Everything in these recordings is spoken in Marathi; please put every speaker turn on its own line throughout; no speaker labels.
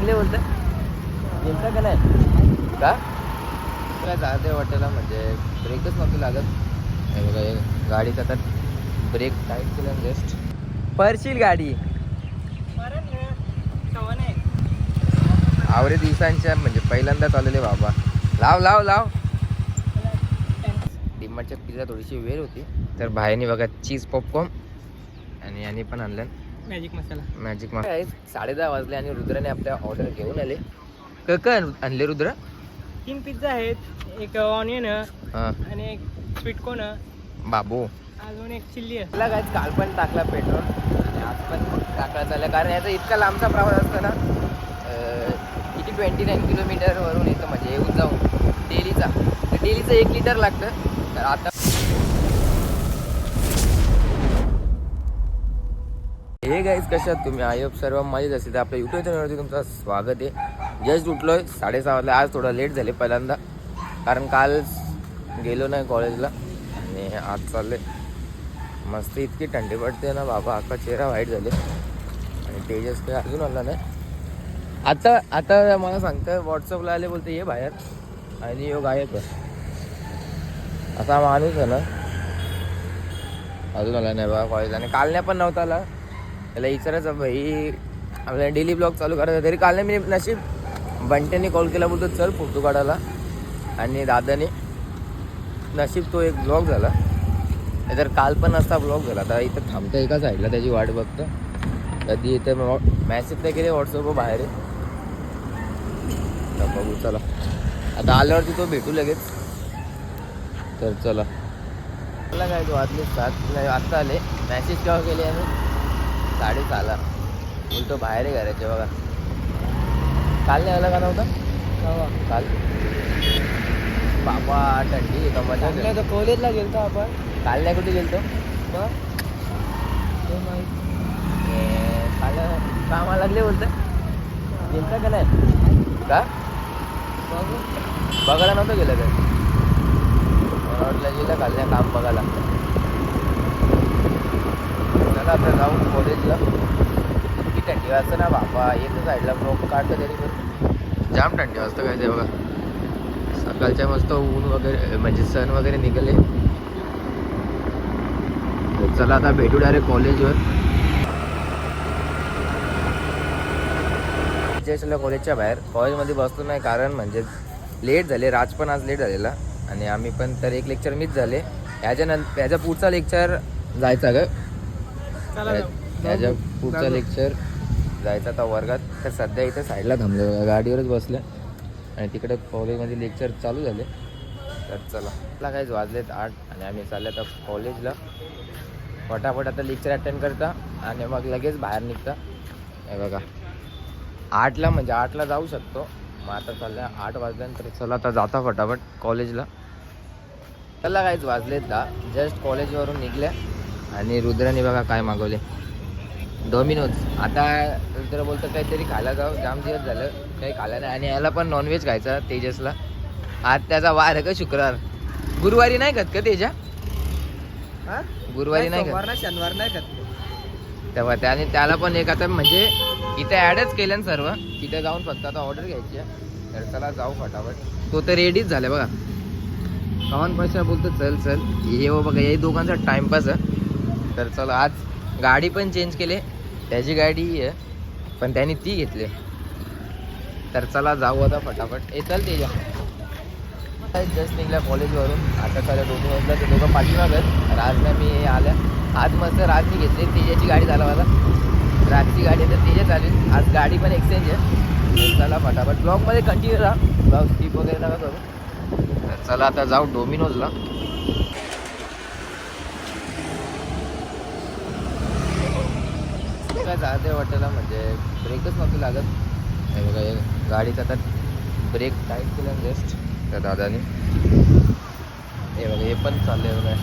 लागले बोलतं गेलता का नाही? का? काय जाते वाटेला म्हणजे ब्रेकच नव्हती लागत. हे बघा हे गाडीचा तर ब्रेक टाईट केला जस्ट परशील गाडी. आवरे दिवसांच्या म्हणजे पहिल्यांदा चाललेले बाबा. लाव लाव लाव. डिमार्टच्या पिझ्झा थोडीशी वेळ होती. तर बाहेरनी बघा चीज पॉपकॉर्न आणि यांनी पण आणलं.
मॅजिक मसाला
मॅजिक मा साडे दहा वाजले आणि रुद्राने आपल्या ऑर्डर घेऊन आले. क काय आणले रुद्र?
तीन पिझ्झा आहेत एक ऑनियन
हा.
आणि एक स्वीट कॉर्न
बाबू.
अजून एक चिल्ली आहे.
काय काल पण टाकला पेट्रोल आणि आज पण टाकला चालला. कारण याचा इतका लांबचा प्रवास असतो ना किती ट्वेंटी नाईन किलोमीटरवरून येतं म्हणजे येऊन जाऊन. डेलीचा. तर डेलीचं एक लिटर लागतं. तर आता हे गाईज कशात तुम्ही? आय होप सर्व मजेत असेल. तर आपल्या युट्यूब चॅनलवरती तुमचं स्वागत आहे. जस्ट उठलोय साडेसहा वाजता आज थोडा लेट झाले पहिल्यांदा. कारण काल गेलो नाही कॉलेजला आणि आज चालले मस्त इतकी थंडी पडते ना बाबा. अख्खा चेहरा वाईट झाले. आणि तेजस काही अजून आला नाही. आता आता मला सांगतं व्हॉट्सअपला आले बोलते ये बाहेर. आणि यो आहे. असा माणूस आहे ना. अजून आला नाही बाबा कॉलेज आणि काल नाही पण नव्हता आला. त्याला विचारायचं भाई आपल्याला डेली ब्लॉग चालू करायचा तरी काल नाही मी नशीब बंट्याने कॉल केला बोलतो चल फोटो काढायला आणि दादाने नशीब तो एक ब्लॉग झाला तर काल पण असता ब्लॉग झाला आता इथं थांबतं एका साईडला त्याची वाट बघतं कधी इथं मॅसेज नाही केले व्हॉट्सअपवर बाहेर आहे तर बघू चला आता आल्यावरती तो भेटू लगेच तर चला मला काय तो आतले सात नाही आत्ता आले मॅसेज केव्हा केले आम्ही साडेसहाला बोलतो बाहेर आहे घराचे बघा. काल नाही आला का नव्हता? काल. बाबा थंडी का मजा
तर कॉलेजला गेलतो आपण.
काल नाही कुठे गेलतो? काल कामाला लागले बोलतं गेलता का नाही? का?
बघू.
बघायला नव्हतं गेलं काय मला वाटलं गेलं काल नाही काम बघायला. चला आता जाऊ कॉलेजला किती थंडी वाजतं ना बाबा? येतं साईडला ब्लॉक काढतं तरी पण जाम थंडी वाजतं काय ते बघा. सकाळच्या मस्त ऊन वगैरे म्हणजे सण वगैरे निघाले. चला आता भेटू डायरेक्ट कॉलेजवर कॉलेजच्या बाहेर. कॉलेजमध्ये बसलो नाही कारण म्हणजे लेट झाले. राज पण आज लेट झालेला. आणि आम्ही पण तर एक लेक्चर मिस झाले. याच्यानंतर याचा पुढचा लेक्चर जायचा ग.
चला जाऊ.
याच्या पुढचा. लेक्चर जायचा आता वर्गात. तर सध्या इथं साईडला थांबलो गाडीवरच बसलं आणि तिकडे कॉलेजमध्ये लेक्चर चालू झाले. तर चला मला काहीच वाजलेत आठ आणि आम्ही चालले आता कॉलेजला फटाफट आता लेक्चर अटेंड करता आणि मग लगेच बाहेर निघता. हे बघा आठला म्हणजे आठला जाऊ शकतो. मग आता चाललं आठ वाजल्यानंतर चला आता जाता फटाफट कॉलेजला त्याला काहीच वाजलेत दहा जस्ट कॉलेजवरून निघल्या. आणि रुद्राने बघा काय मागवले. डॉमिनोज. आता रुद्र बोलतो काहीतरी खायला जाऊ. जाम दिवस झालं. काही खायला नाही. आणि याला पण नॉनव्हेज खायचा तेजसला. आज त्याचा वार आहे का शुक्रवार? गुरुवारी नाही खात का तेजा?
हा?
गुरुवारी नाही खात.
शनिवार नाही खात
तेव्हा त्याने त्याला पण एक आता म्हणजे इथे ॲडच केलं ना सर्व. तिथे जाऊन फक्त आता ऑर्डर घ्यायची आहे. तर चला जाऊ फटाफट. तो तर रेडीच झाला बघा. पवन पैसा बोलतो चल चल. हे हो बघा हे दोघांचा टाइमपास आहे. तर चला आज गाडी पण चेंज केली. त्याची गाडी आहे पण त्याने ती घेतली. तर चला जाऊ आता फटाफट. ए चल ते जस्ट निघल्या कॉलेजवरून आता चला दोन वाजता ते दोघं पाठीमागत राजने मी आल्या. आज मस्त राजनी घेतली. तेजाची गाडी झाला मला राजची गाडी आहे तर तेजा चालेल. आज गाडी पण एक्सचेंज आहे. चला फटाफट. ब्लॉगमध्ये कंटिन्यू राहा. ब्लॉग स्किप वगैरे नका करू. तर चला आता जाऊ डोमिनोजला काय जाते वाटेला म्हणजे ब्रेकच नव्हती लागत. हे बघा गाडीचा तर ब्रेक टाईट केला जस्ट त्या दादाने. हे बघा हे पण चाललंय बघा.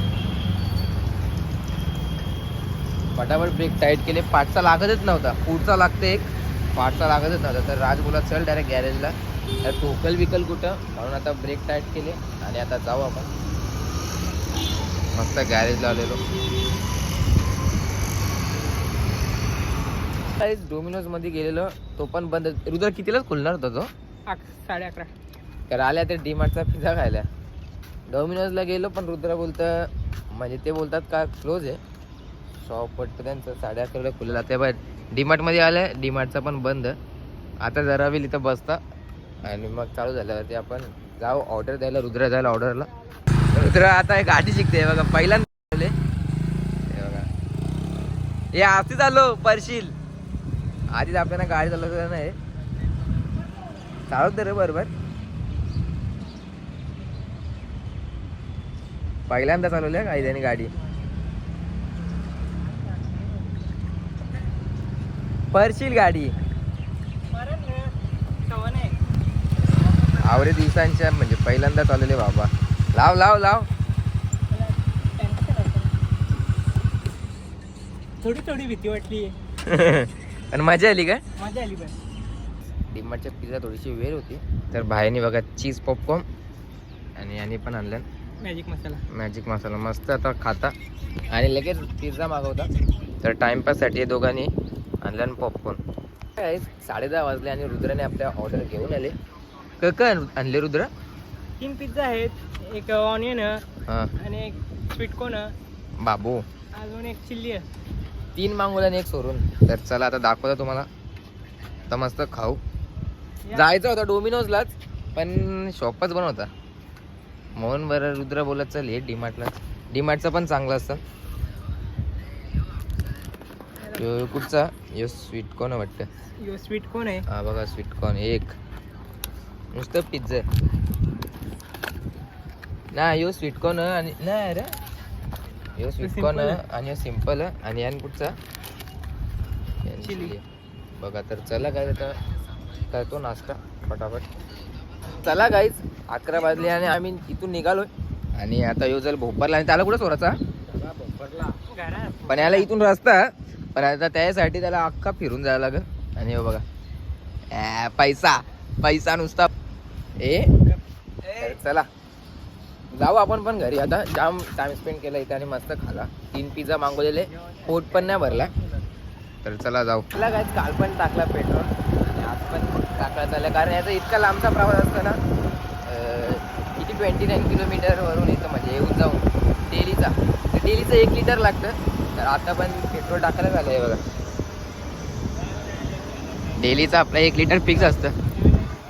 फटाफट ब्रेक टाईट केले. पाठचा लागतच नव्हता. पुढचा लागते एक. पाठचा लागतच नव्हता. तर राज बोला चल डायरेक्ट गॅरेजला तर टोकल विकल कुठं? म्हणून आता ब्रेक टाईट केले. आणि आता जाऊ आपण. मस्त गॅरेजला आलेलो. डोमिनोजमध्ये गेलेलो तो पण बंद. रुद्र कितीलाच खुलणार होता तो?
अक साडे अकरा.
तर आल्या ते डीमार्टचा पिझ्झा खायला. डोमिनोजला गेलो पण रुद्र बोलतं म्हणजे ते बोलतात का क्लोज आहे. शॉप वाटतं त्यांचं साडे अकराला खुलेला. ते बाय डीमार्टमध्ये आलं डीमार्टचा पण बंद. आता जरा वेळ इथं बसता. आणि मग चालू झाल्यावरती आपण जाऊ ऑर्डर द्यायला रुद्र जायला ऑर्डरला रुद्र आता एक गाडी शिकते बघा पहिल्यांदा आले. हे बघा. हे आधी चाललो परशील आधीच आपल्याला गाडी चालवत नाही चालवत रे बरोबर. पहिल्यांदा चालवल्या काही त्याने गाडी? परशील गाडी. आवरे दिवसांच्या म्हणजे पहिल्यांदा चालवले बाबा. लाव लाव लाव.
थोडी थोडी भीती वाटली.
आणि मजा आली काय
मजा आली पण
डिमार्टच्या पिझ्झा थोडीशी वेळ होती. तर बाहेरनी बघा चीज पॉपकॉर्न आणि यांनी पण आणलं.
मॅजिक मसाला
मॅजिक मसाला मस्त आता खाता. आणि लगेच पिझ्झा मागवता. तर टाइमपाससाठी हे दोघांनी आणलं पॉपकॉर्न काय साडे दहा वाजले आणि रुद्राने आपल्या ऑर्डर घेऊन आले. ककन आणले रुद्र?
तीन पिझ्झा आहेत. एक ऑनियन
हां.
आणि एक स्वीट कोन
बाबू.
अजून एक चिल्ली आहे.
तीन मागवले आणि एक सोडून तर चला आता दाखवतो तुम्हाला. तर मस्त खाऊ. जायचं होतं डोमिनोजलाच पण शॉपच पण होता. म्हणून बरं रुद्र बोलत चल हे डीमार्टलाच डीमार्टचं पण चांगलं असतं. यो कुठचा? यो स्वीट कॉर्न वाटतं?
यो स्वीट कोन आहे?
हा बघा स्वीट कॉर्न एक. नुसतं पिझ्झा ना यो स्वीट कॉर्न आणि नाही रे यो स्वीट
simple
कॉर्न
आहे.
आणि सिंपल आणि यान कुठचा. बघा तर चला काय आता करतो नाश्ता फटाफट. चला गाईच अकरा वाजले आणि आम्ही इथून निघालोय. आणि आता यो जर भोपारला आणि त्याला कुठं सोडायचा? पण याला इथून रस्ता पण आता त्यासाठी त्याला अख्खा फिरून जायला लागेल. आणि हे बघा. पैसा. पैसा नुसता. ए चला. जाऊ आपण पण घरी. आता जाम टाइम स्पेंड केला इथे आणि मस्त खाला. तीन पिझ्झा मागवलेले. पोट पण नाही भरला. तर चला जाऊ. चला काय काल पण टाकला पेट्रोल. आणि आज पण टाकला चालला. कारण याचा इतका लांबचा प्रवास असतो ना किती ट्वेंटी नाईन किलोमीटरवरून इथं म्हणजे येऊन जाऊन डेलीचा. तर डेलीचं एक लिटर लागतं. तर आता पण पेट्रोल टाकायला झालं आहे बघा. डेलीचं आपलं एक लिटर फिक्स असतं.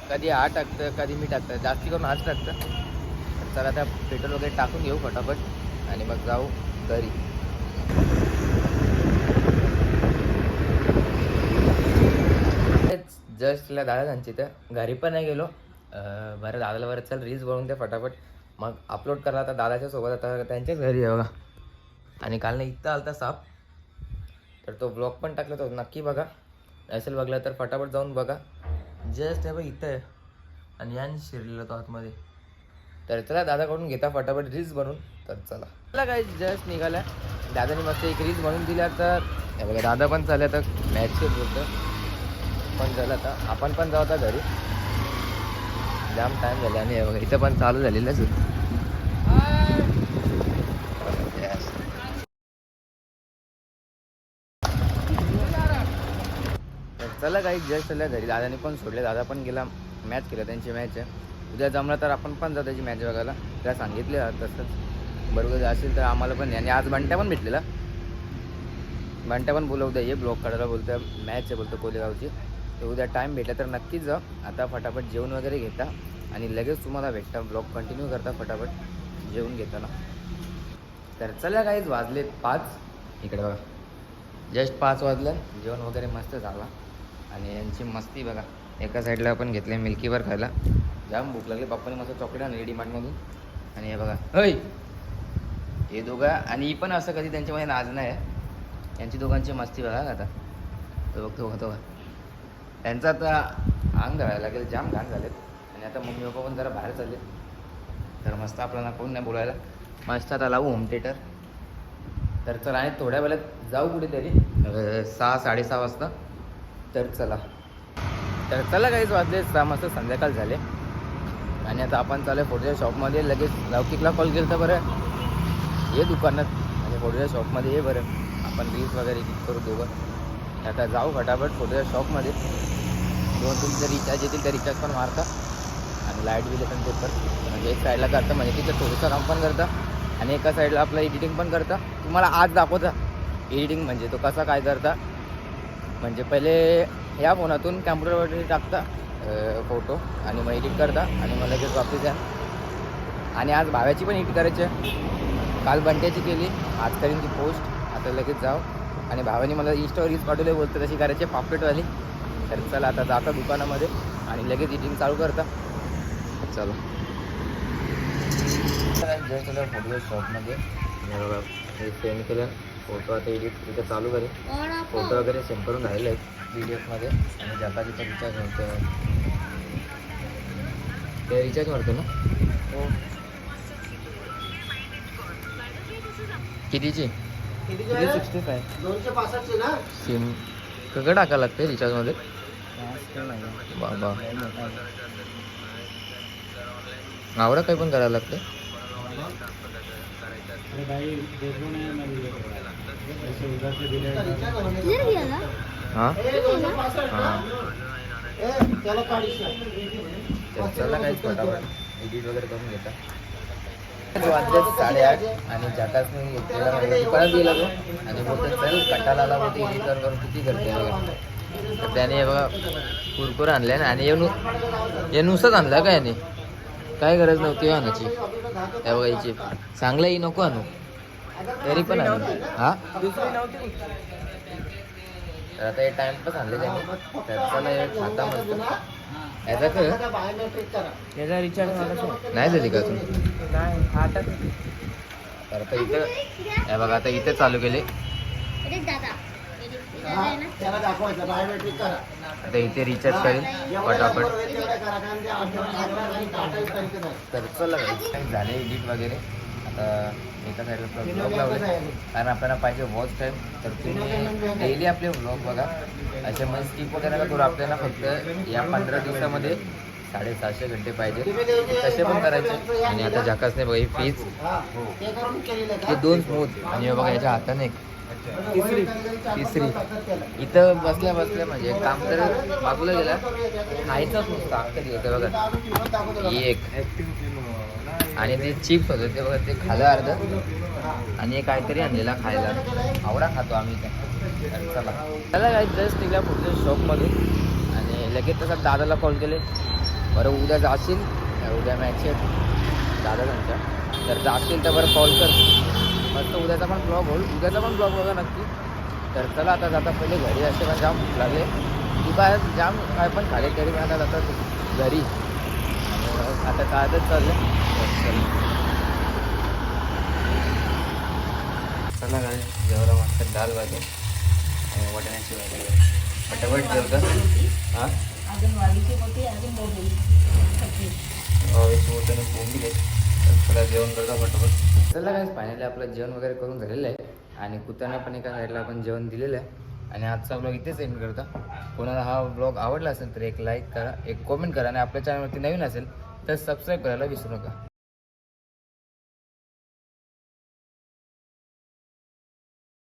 कधी हा टाकतं कधी मी टाकतं. जास्ती करून आज टाकतं. तर चला आता पेट्रोल वगैरे टाकून घेऊ फटाफट आणि मग जाऊ घरी. जस्ट तिला दादा त्यांची तर घरी पण नाही गेलो. बरं दादाला बरं चल रील्स बनवून दे फटाफट. मग अपलोड करा आता दादाच्या सोबत आता त्यांच्याच घरी आहे बघा. आणि काल नाही इथं आलता साप. तर तो ब्लॉग पण टाकला तो नक्की बघा. नसेल बघला तर फटाफट जाऊन बघा. जस्ट आहे बघ इथं आहे. आणि याने शिरलेला तो आतमध्ये. तर चला दादाकडून घेता फटाफट रील्स बनवून. तर चला. चला काय जस्ट निघाला दादाने मस्त एक रील्स बनवून दिल्या तर बघा दादा पण चालले आता मॅचचे बोलतं पण झालं आता आपण पण जाऊ आता घरी. जाम टाईम झाला आणि बघा इथं पण चालू झालेलं आहे. तर चला काही जस्ट चला घरी. दादाने पण सोडले दादा पण गेला मॅच केला त्यांची मॅच आहे. उद्या जमलं तर आपण पण जा त्याची मॅच बघायला. त्या सांगितले तसंच. बरोबर असेल तर आम्हाला पण आणि आज बंट्या पण भेटलेला. बंट्या पण बोलवतं ये ब्लॉक काढायला बोलतो मॅच आहे बोलतो कोलेगावची. तर उद्या टाईम भेटला तर नक्कीच जा. आता फटाफट जेवण वगैरे घेता आणि लगेच तुम्हाला भेटता. ब्लॉग कंटिन्यू करता फटाफट जेवण घेताना. तर चला काहीच वाजले पाच. इकडे बघा. जस्ट पाच वाजलं. जेवण वगैरे मस्त झाला. आणि यांची मस्ती बघा. एका साईडला आपण घेतले मिल्कीवर खायला. जाम भूक लागली. पप्पाने मस्त चॉकलेट आणली डीमार्टमधून आणि हे बघा. होय. हे दोघं आणि ही पण असं कधी त्यांच्यामध्ये नाच नाही आहे. यांची दोघांची मस्ती बघा आता. तो बघतो बघतो बघा आता अंग धरायला लागेल जाम घाण झालेत. आणि आता मम्मी पप्पा पण जरा बाहेर चालले तर मस्त आपल्याला कोण नाही बोलायला. मस्त आता लावू होम थिएटर तर चला आणि थोड्या वेळात जाऊ कुठेतरी. सहा साडेसहा वाजता. तर चला. तर चला काहीच वाजले सहा मस्त संध्याकाळ झाले. आणि आता आपण चालू आहे फोटोच्या शॉपमध्ये. लगेच लौकिकला कॉल केला तर बरं. ये दुकानात. म्हणजे आणि फोटोच्या शॉपमध्ये ये बरं. आपण रील्स वगैरे एडिट करू दोघं. आता जाऊ फटाफट फोटोच्या शॉपमध्ये. दोन तुमचे रिचार्ज येतील त्या रिचार्ज पण मारता. आणि लाइट बिल पण. पेपर म्हणजे एक साईडला करतं. म्हणजे तिथं थोडंसं काम पण करतं. आणि एका साईडला आपलं एडिटिंग पण करतं. तुम्हाला आज दाखवता. एडिटिंग म्हणजे तो कसा काय करता? म्हणजे पहिले या फोनातून कॅम्प्युटरवरती टाकता फोटो आणि मग एडिट करता आणि मग लगेच वापस द्या आणि आज भाव्याची पण एडिट करायची आहे. काल बंट्याची केली आज करीन ती पोस्ट आता लगेच जाऊ. आणि भावाने मला इंस्टावर रील्स पाठवले बोलतं तशी करायची आहे पापलेटवाली. तर चला आता जाता दुकानामध्ये आणि लगेच एडिटिंग चालू करता. चला. जस्ट फोटो शॉपमध्ये हे केलं. फोटो आता एडिट तिथं चालू करेल फोटो वगैरे सेंड करून राहिले आहेत पी डी एफमध्ये आणि ज्याचा तिथं रिचार्ज होतं. ते रिचार्ज मारतो ना?
हो.
कितीची?
सिक्स्टी फाय
सिम सगळं टाकायला लागते रिचार्जमध्ये बाबा. आवडा काही पण करायला लागते हां? हां. चला काहीच फटाफट. एडिट वगैरे करून घेता. वाजले साडेआठ आणि जाताच मी म्हणजे परत गेला तो. आणि बोलतो चल कटाला करून किती करते वगैरे तर त्याने हे बघा कुरकुर आणले आणि हे नु हे नुसतंच आणलं का याने? काय गरज नव्हती आणायची. हे बघा याची चांगलं ही नको आणू. तरी पण हा?
दुसरी नव्हती
तर आता हे टाइमपास आणले त्यांनी. तर चला हे खाता मस्त याचा काय
याचा रिचार्ज
नाही झाली का तू
नाही आता
तर आता इथं हे बघा आता इथे चालू केले. आता इथे रिचार्ज करेल पटापट. तर चला झाले एडिट वगैरे. आता एका साईडला ब्लॉग लावले. कारण आपल्याला पाहिजे वॉच टाईम तर तुम्ही डेली आपले ब्लॉग बघा. असे मग स्किप वगैरे करू. आपल्याला फक्त या पंधरा दिवसामध्ये साडेसातशे घंटे पाहिजे. तसे पण करायचे. आणि आता झाकासने बघा ही फीज हे दोन स्मूथ आणि हे बघा याच्या हाताने एक तिसरी. तिसरी. इथं बसल्या बसल्या म्हणजे काम तर बाजूला गेला. खायचंच नुसतं अख्खा दिवस हे बघा. ही एक. आणि ते चिप्स होते ते बघा ते खालं अर्ध. आणि काहीतरी आणलेला खायला. आवडा खातो आम्ही तर चला. चला काय जस्ट निघला पुढच्या शॉपमधून आणि लगेच तसा दादाला कॉल केले. बरं उद्या जाशील? उद्या मॅच आहे दादा त्यांच्या. तर जाशील तर बरं कॉल कर. मस्त उद्याचा पण ब्लॉग होईल. उद्याचा पण ब्लॉग बघा नक्की. तर चला आता जाता पहिले घरी. असे पण जाम लागले. की बाहेर जाम काय पण खाले तरी पण आता जातात घरी. आता काय तर चाललं चला. चला काय जेवढा मस्त दाल भाजी आणि वाटाण्याची भाजी. पटापट जेवतं. हां? मोठ्याने फोन दिले तर जेवण करता पटापट चला काय फायनली आपलं जेवण वगैरे करून झालेलं आहे. आणि कुत्र्यांना पण एका साईडला आपण जेवण दिलेलं आहे. आणि आजचा ब्लॉग इथेच एंड करता. कोणाला हा ब्लॉग आवडला असेल तर एक लाईक करा एक कॉमेंट करा. आणि आपल्या चॅनलवरती नवीन असेल तर सबस्क्राईब करायला विसरू नका.